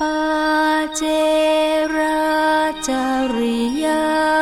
ปาเจราจริยา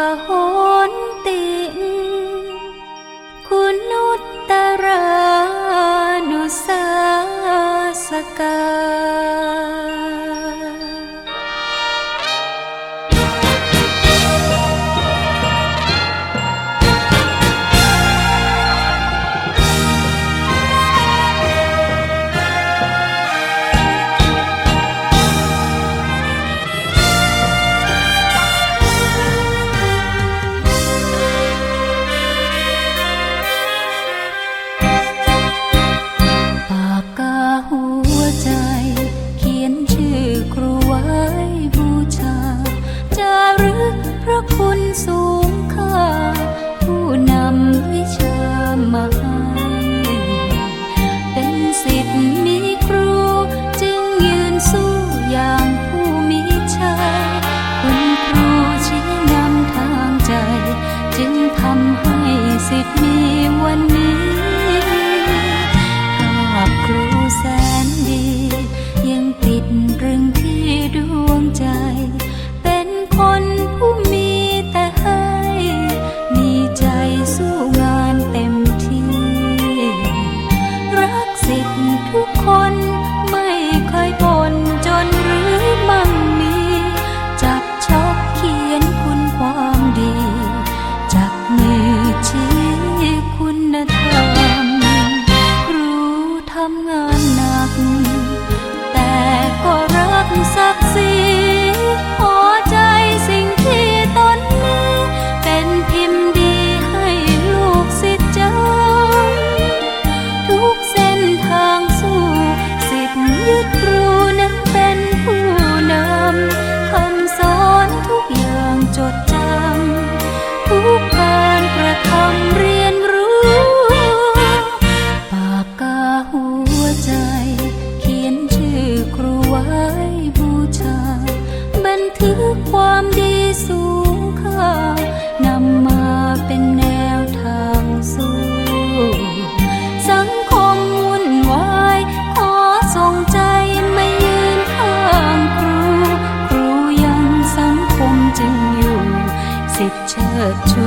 ความดีสูงค่านำมาเป็นแนวทางสู้ สังคมวุ่นวาย ขอส่งใจไม่ยืนข้างครู ครูยังสังคมจึงอยู่ สิทธิ์เชิดชู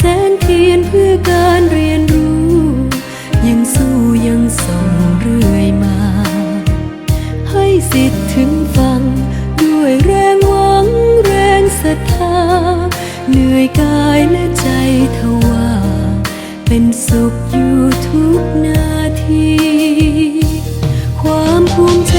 แสนเพียนเพื่อการเรียนรู้ ยังสู้ยังส่งเรื่อยมา ให้สิทธิ์ถึงฟัง ด้วยแรงหวังแรงศรัทธา เหนื่อยกายและใจทว่า เป็นสุขอยู่ทุกนาที ความภูมิใจ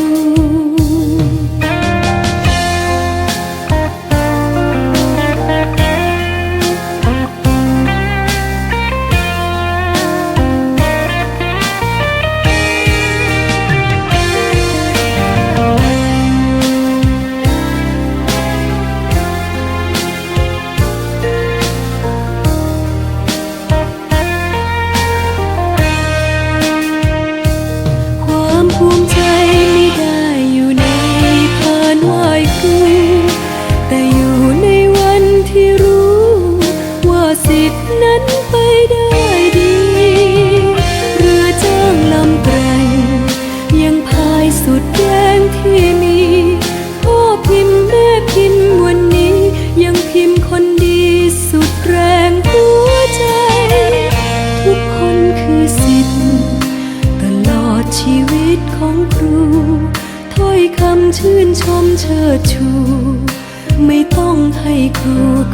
ที่รู้ ว่าสิทธินั้นไปได้ดี เรือจ้างลำแกร่งยังพายสุดแรงที่มีพ่อพิมพ์แม่พิมพ์วันนี้ ยังพิมพ์คนดีสุดแรงหัวใจ ทุกคนคือสิทธิ์ตลอดชีวิตของครู ถ้อยคำชื่นชมเชิด